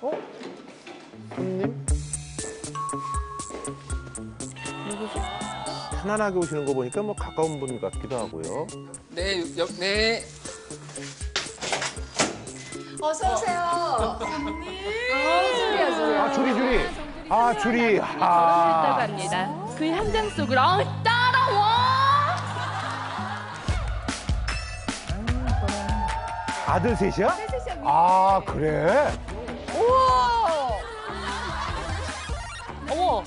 손님? 편안하게 오시는 거 보니까 뭐 가까운 분 같기도 하고요. 네, 여, 네. 어서 오세요. 줄이야 줄이야. 아, 주리, 주리. 아, 주리. 있다고 아. 합니다. 그 현장 속으로 어, 따라와! 아들 셋이야? 아, 그래? 어머!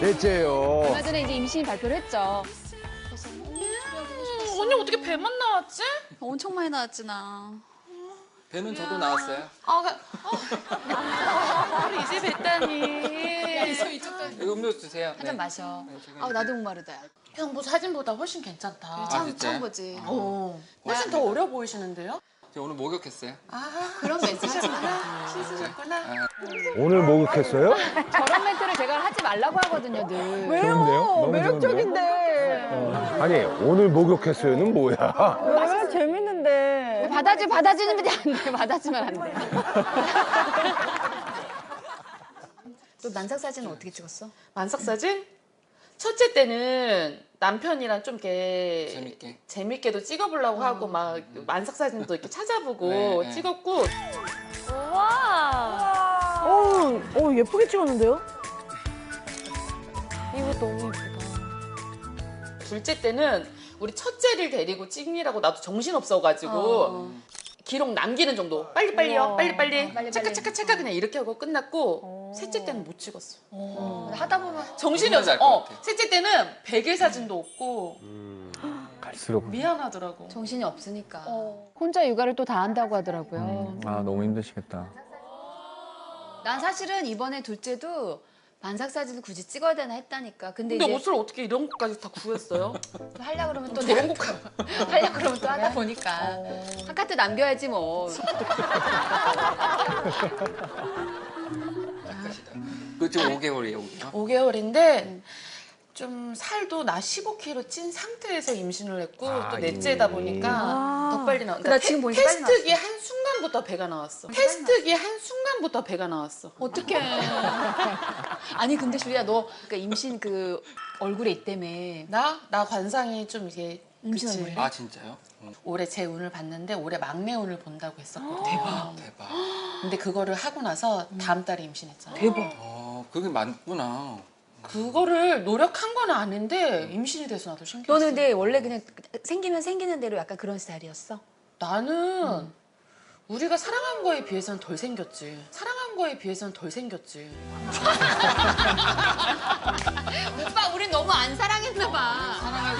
넷째요. 얼마 전에 이제 임신 발표를 했죠. 언니 어떻게 배만 나왔지? 엄청 많이 나왔지 나. 배는 저도 나왔어요. 아, 아, 우리 이제 뵀다니. 여기 음료수 주세요. 한 잔 마셔. 네. 아 나도 목마르다. 형, 뭐 사진보다 훨씬 괜찮다. 처음 진짜요? 처음 보지. 어, 훨씬 더 어려 보이시는데요? 저 오늘 목욕했어요. 그런 멘트 하지 마. 씻으셨구나. 오늘 목욕했어요? 저런 멘트를 제가 하지 말라고 하거든요, 늘. 좋은데요? 매력적인데. 아니, 오늘 목욕했어요는 뭐야? 아, 재밌는데. 받아주, 받아주는 게안 돼. 받아주면 안 돼. 또 난삭 사진은 어떻게 찍었어? 만삭 사진? 첫째 때는 남편이랑 좀 이렇게 재밌게. 재밌게도 찍어보려고 하고 막 만삭 사진도 이렇게 찾아보고 네, 네. 찍었고 어, 어, 예쁘게 찍었는데요? 이거 너무 예쁘다. 둘째 때는 우리 첫째를 데리고 찍느라고 나도 정신 없어가지고 어. 기록 남기는 정도 빨리빨리요 우와. 빨리빨리 빨리, 체크. 체크 체크 그냥 이렇게 하고 끝났고 셋째 때는 못 찍었어 하다 보면 정신이 뭔지 없어 알것 어, 같아. 셋째 때는 베개 사진도 없고 갈수록 미안하더라고 정신이 없으니까. 혼자 육아를 또 다 한다고 하더라고요. 아 너무 힘드시겠다. 난 사실은 이번에 둘째도 반삭 사진을 굳이 찍어야 되나 했다니까. 근데, 근데 이제 옷을 어떻게 이런 것까지 다 구했어요? 또 하려 그러면 또 저런 내가 또 하려 그러면 또 하다 보니까 한 카트 남겨야지 뭐. 그 지금 5개월이에요, 5개월. 5개월인데 좀 살도 나 15kg 찐 상태에서 임신을 했고 아, 또 넷째다 이미. 보니까 더 빨리 나왔어. 나 지금 보니까 빨리 테스트기 한 순간부터 배가 나왔어. 테스트기 한 순간 부터 배가 나왔어. 어떡해. 아니 근데 주리야 너 그러니까 임신 그 얼굴에 있다며. 나? 나 관상이 좀 이게 임신 그치. 얼굴에? 아, 진짜요? 응. 올해 제 운을 봤는데 올해 막내 운을 본다고 했었거든. 대박. 대박. 근데 그거를 하고 나서 다음 달에 임신했잖아. 어, 그게 많구나. 그거를 노력한 건 아닌데 임신이 돼서 나도 신기했어. 너는 근데 원래 그냥 생기면 생기는 대로 약간 그런 스타일이었어? 나는 우리가 사랑한 거에 비해서는 덜 생겼지. 사랑한 거에 비해서는 덜 생겼지. 오빠 우린 너무 안 사랑했나 봐.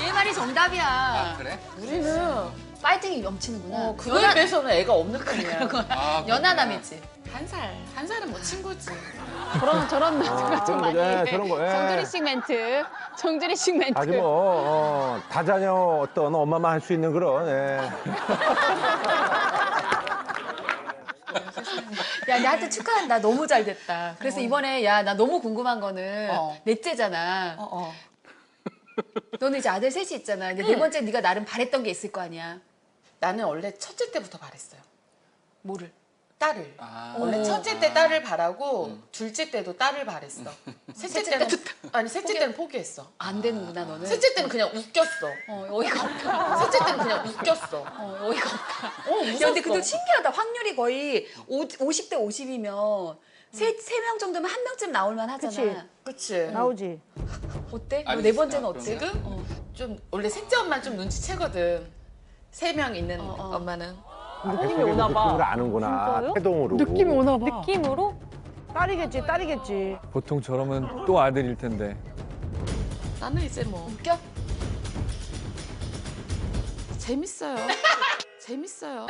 얘 말이 정답이야. 아, 그래? 우리는 파이팅이 넘치는구나. 어, 그거에 비해서는 애가 없는 편이야. 아, 연하남이지. 한 살. 한 살은 뭐 친구지. 저런, 저런 멘트가 좀 그런 많이. 거, 예, 그런 거, 예. 정준희식 멘트. 정준희식 멘트. 아주 뭐, 어, 다자녀 어떤 엄마만 할 수 있는 그런, 예. 야, 하여튼 축하한다. 너무 잘 됐다. 그래서 이번에 야, 나 너무 궁금한 거는 어. 넷째잖아. 어, 어. 너는 이제 아들 셋이 있잖아. 근데 네 번째 네가 나름 바랬던 게 있을 거 아니야. 나는 원래 첫째 때부터 바랬어요. 뭐를? 딸을. 아, 원래 어. 첫째 때 딸을 바라고 둘째 때도 딸을 바랬어. 셋째 때는 아니 셋째 때는 포기했어. 안 되는구나, 너는. 셋째 때는 그냥 웃겼어. 어, 어이가 없다. 셋째 때는 그냥 웃겼어. 어, 어이가 없다. 어, 야, 근데. 그도 신기하다. 확률이 거의 50대 50이면 세, 세 명 정도면 한 명쯤 나올 만 하잖아. 그치. 나오지. 어때? 아니, 너네 번째는 그럼 어때? 지금? 어. 좀 원래 셋째 엄마는 좀 눈치채거든. 세 명 있는 어, 어. 엄마는. 느낌이 오나 봐. 느낌을 아는구나. 진짜요? 태동으로. 느낌이 오나 봐. 느낌으로? 딸이겠지, 딸이겠지. 보통 저러면 또 아들일 텐데. 나는 이제 뭐 웃겨? 재밌어요. 재밌어요.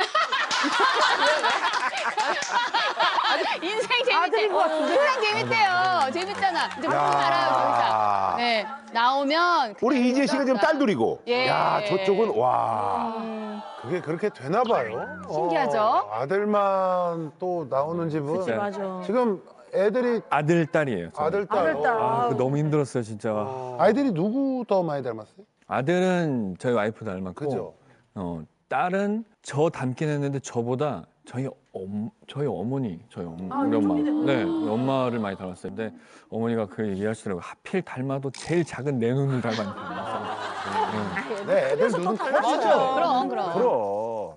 인생 재밌대. 같은데? 인생 재밌대요. 재밌잖아. 근데 무슨 야. 알아요, 저기서. 네. 나오면. 우리 이재 씨가 지금 딸 둘이고. 예. 야, 저쪽은, 와. 그게 그렇게 되나 봐요. 신기하죠? 어, 아들만 또 나오는 집은. 그치, 맞아. 지금 애들이 아들 딸이에요. 저는. 아들, 딸. 아들, 딸. 어. 아, 그 너무 힘들었어요 진짜. 아이들이 누구 더 많이 닮았어요? 아들은 저희 와이프 닮았고 그죠? 어, 딸은 저 닮긴 했는데 저보다 저희 엄 저희 어머니 저희 엄, 우리 엄마 네 우리 엄마를 많이 닮았어요. 근데 어머니가 그 얘기하시더라고 요 하필 닮아도 제일 작은 내 눈을 닮았어. 네, 애들 눈은 커져. 그럼 그럼. 그럼.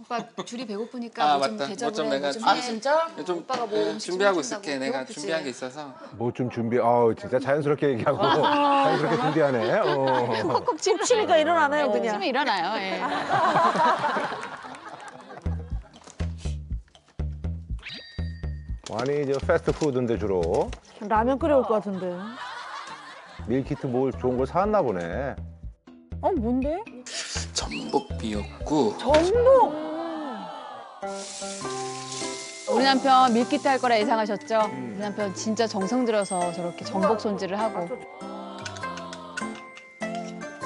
오빠 줄이 배고프니까 아, 뭐좀 맞다. 대접을 뭐좀 해. 내가 뭐좀 좀- 아 해. 진짜? 좀 오빠가 뭐 예, 음식 준비하고 좀 있을게. 해준다고 내가 배고프지. 준비한 게 있어서. 뭐 좀 준비, 아우, 진짜 자연스럽게 얘기하고, 자연스럽게 준비하네. 어. 콕콕 찜치니까 일어나네요 그냥. 치면 일어나요. 예. 많이 저 패스트푸드인데 주로. 라면 끓여올 것 같은데. 밀키트 뭘 좋은 걸 사왔나 보네. 어 뭔데? 전복 미역국. 전복. 우리 남편 밀키트 할 거라 예상하셨죠? 우리 남편 진짜 정성 들여서 저렇게 전복 손질을 하고.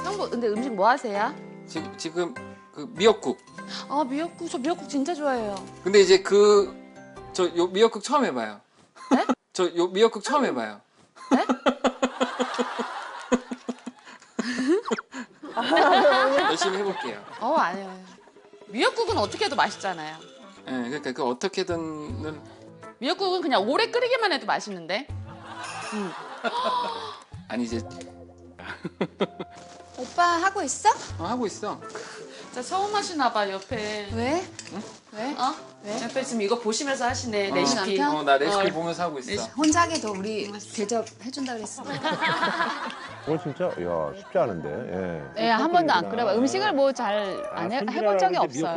형부 근데 음식 뭐 하세요? 지금 지금 그 미역국. 아 미역국 저 미역국 진짜 좋아해요. 근데 이제 그 저 요 미역국 처음 해봐요. 네? 저 요 미역국 처음 해봐요. 네? 열심히 해볼게요. 어 아니에요. 미역국은 어떻게 해도 맛있잖아요. 예, 그러니까 그 어떻게든은 미역국은 그냥 오래 끓이기만 해도 맛있는데. 아니 이제 오빠 하고 있어? 어, 하고 있어. 진짜 처음 하시나 봐 옆에. 왜? 왜? 어? 옆에 지금 이거 보시면서 하시네 어. 레시피. 남편? 어, 나 레시피 어. 보면서 하고 있어. 혼자 하게 더 우리 대접 해준다 그랬어. 오늘 진짜, 야, 쉽지 않은데. 예. 예, 한 번도 안 끓여봐. 음식을 뭐 잘 안 해본 적이 없어요.